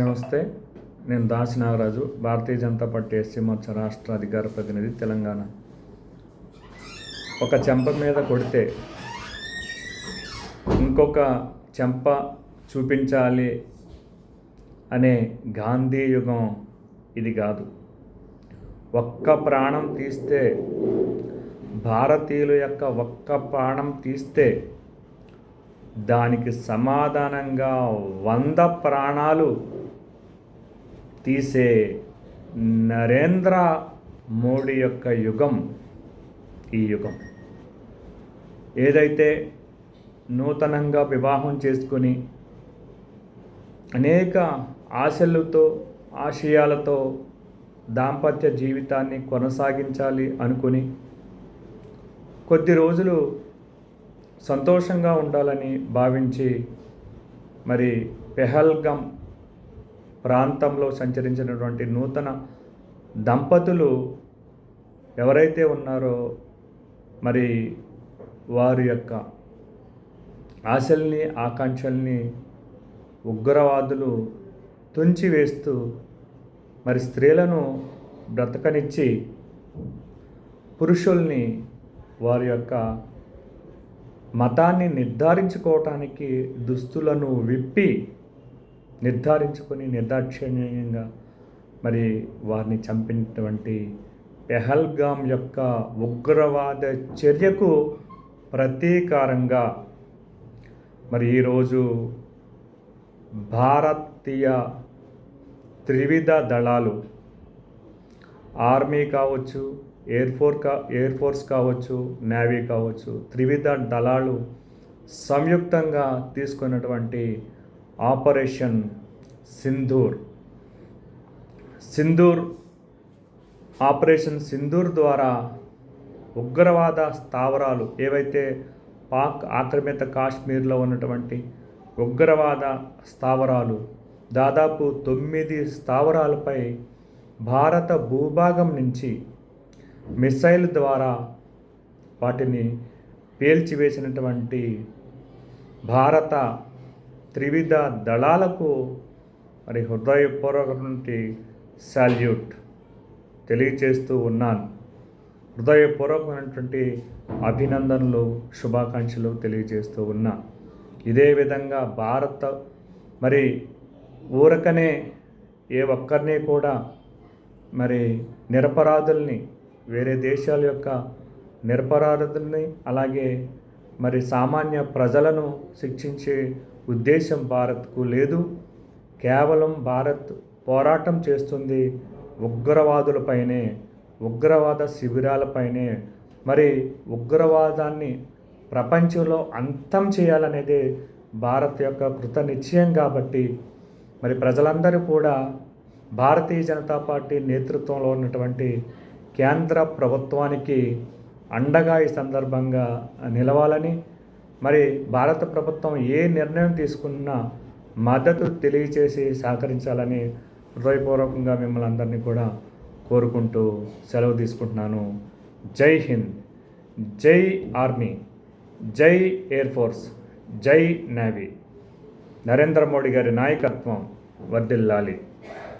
నమస్తే నేను Dasi Nagaraju Bharatiya Janata party SC Morcha రాష్ట్ర అధికార ప్రతినిధి తెలంగాణ. ఒక చెంప మీద కొడితే ఇంకొక చెంప చూపించాలి అనే గాంధీ యుగం ఇది కాదు. ఒక్క ప్రాణం తీస్తే భారతీయుల యొక్క ఒక్క ప్రాణం తీస్తే దానికి సమాధానంగా వంద ప్రాణాలు తీసే నరేంద్ర మోడీ యొక్క యుగం ఈ యుగం. ఏదైతే నూతనంగా వివాహం చేసుకొని అనేక ఆశలతో ఆశయాలతో దాంపత్య జీవితాన్ని కొనసాగించాలి అనుకుని కొద్ది రోజులు సంతోషంగా ఉండాలని భావించి మరి పెహల్గం ప్రాంతంలో సంచరించినటువంటి నూతన దంపతులు ఎవరైతే ఉన్నారో మరి వారి యొక్క ఆశల్ని ఆకాంక్షల్ని ఉగ్రవాదులు తుంచివేస్తూ మరి స్త్రీలను బ్రతకనిచ్చి పురుషుల్ని వారి యొక్క మతాన్ని నిర్ధారించుకోవటానికి దుస్తులను విప్పి నిర్ధారించుకొని నిర్దాక్షిణ్యంగా మరి వారిని చంపినటువంటి పెహల్గాం యొక్క ఉగ్రవాద చర్యకు ప్రతీకారంగా మరి ఈరోజు భారతీయ త్రివిధ దళాలు ఆర్మీ కావచ్చు ఎయిర్ ఫోర్ కా ఎయిర్ ఫోర్స్ కావచ్చు నేవీ కావచ్చు త్రివిధ దళాలు సంయుక్తంగా తీసుకున్నటువంటి ఆపరేషన్ సింధూర్. సింధూర్ ఆపరేషన్ సింధూర్ ద్వారా ఉగ్రవాద స్థావరాలు ఏవైతే పాక్ ఆక్రమిత కాశ్మీర్లో ఉన్నటువంటి ఉగ్రవాద స్థావరాలు దాదాపు తొమ్మిది స్థావరాలపై భారత భూభాగం నుంచి మిసైల్ ద్వారా వాటిని పేల్చివేసినటువంటి భారత త్రివిధ దళాలకు మరి హృదయపూర్వకటువంటి సాల్యూట్ తెలియచేస్తూ ఉన్నాను. హృదయపూర్వకమైనటువంటి అభినందనలు శుభాకాంక్షలు తెలియజేస్తూ ఉన్నా. ఇదే విధంగా భారత మరి ఊరకనే ఏ ఒక్కరిని కూడా మరి నిరపరాధుల్ని వేరే దేశాల యొక్క నిరపరాధుల్ని అలాగే మరి సామాన్య ప్రజలను శిక్షించే ఉద్దేశం భారత్కు లేదు. కేవలం భారత్ పోరాటం చేస్తుంది ఉగ్రవాదులపైనే ఉగ్రవాద శిబిరాలపైనే. మరి ఉగ్రవాదాన్ని ప్రపంచంలో అంతం చేయాలనేదే భారత్ యొక్క కృత నిశ్చయం కాబట్టి మరి ప్రజలందరూ కూడా భారతీయ జనతా పార్టీ నేతృత్వంలో ఉన్నటువంటి కేంద్ర ప్రభుత్వానికి అండగా ఈ సందర్భంగా నిలవాలని మరి భారత ప్రభుత్వం ఏ నిర్ణయం తీసుకున్నా మద్దతు తెలియచేసి సహకరించాలని హృదయపూర్వకంగా మిమ్మల్ని అందరినీ కూడా కోరుకుంటూ సెలవు తీసుకుంటున్నాను. జై హింద్ జై ఆర్మీ జై ఎయిర్ ఫోర్స్ జై నేవీ. నరేంద్ర మోడీ గారి నాయకత్వం వర్దిల్లాలి